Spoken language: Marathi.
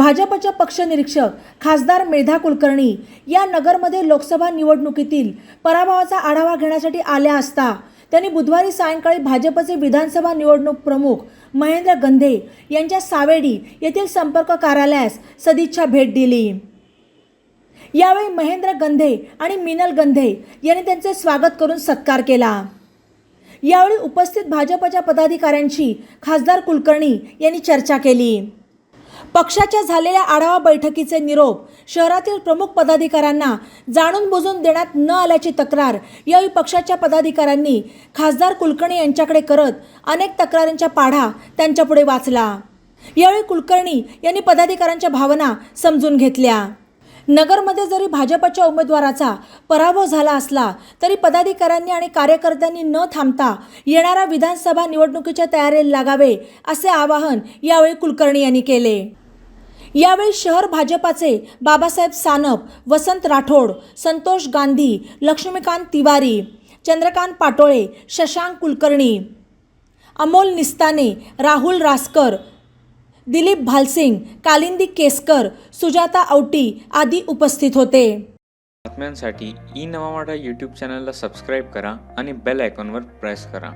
भाजपच्या पक्ष निरीक्षक खासदार मेधा कुलकर्णी या नगरमध्ये लोकसभा निवडणुकीतील पराभवाचा आढावा घेण्यासाठी आल्या असता त्यांनी बुधवारी सायंकाळी भाजपचे विधानसभा निवडणूक प्रमुख महेंद्र गंधे यांच्या सावेडी येथील संपर्क कार्यालयास सदिच्छा भेट दिली. यावेळी महेंद्र गंधे आणि मिनल गंधे यांनी त्यांचे स्वागत करून सत्कार केला. यावेळी उपस्थित भाजपच्या पदाधिकाऱ्यांशी खासदार कुलकर्णी यांनी चर्चा केली. पक्षाच्या झालेल्या आढावा बैठकीचे निरोप शहरातील प्रमुख पदाधिकाऱ्यांना जाणून बुजून देण्यात न आल्याची तक्रार यावेळी पक्षाच्या पदाधिकाऱ्यांनी खासदार कुलकर्णी यांच्याकडे करत अनेक तक्रारींच्या पाढा त्यांच्यापुढे वाचला. यावेळी कुलकर्णी यांनी पदाधिकाऱ्यांच्या भावना समजून घेतल्या. नगरमध्ये जरी भाजपच्या उमेदवाराचा पराभव झाला असला तरी पदाधिकाऱ्यांनी आणि कार्यकर्त्यांनी न थांबता येणाऱ्या विधानसभा निवडणुकीच्या तयारीला लागावे असे आवाहन यावेळी कुलकर्णी यांनी केले. यावेळी शहर भाजपाचे बाबासाहेब सानप वसंत राठोड संतोष गांधी लक्ष्मीकांत तिवारी चंद्रकांत पाटोळे शशांक कुलकर्णी अमोल निस्ताने राहुल रासकर दिलीप भालसिंग कालिंदी केसकर सुजाता औटी आदी उपस्थित होते. बातम्यांसाठी ई नवा यूट्यूब चॅनलला सबस्क्राईब करा आणि बेल आयकॉनवर प्रेस करा.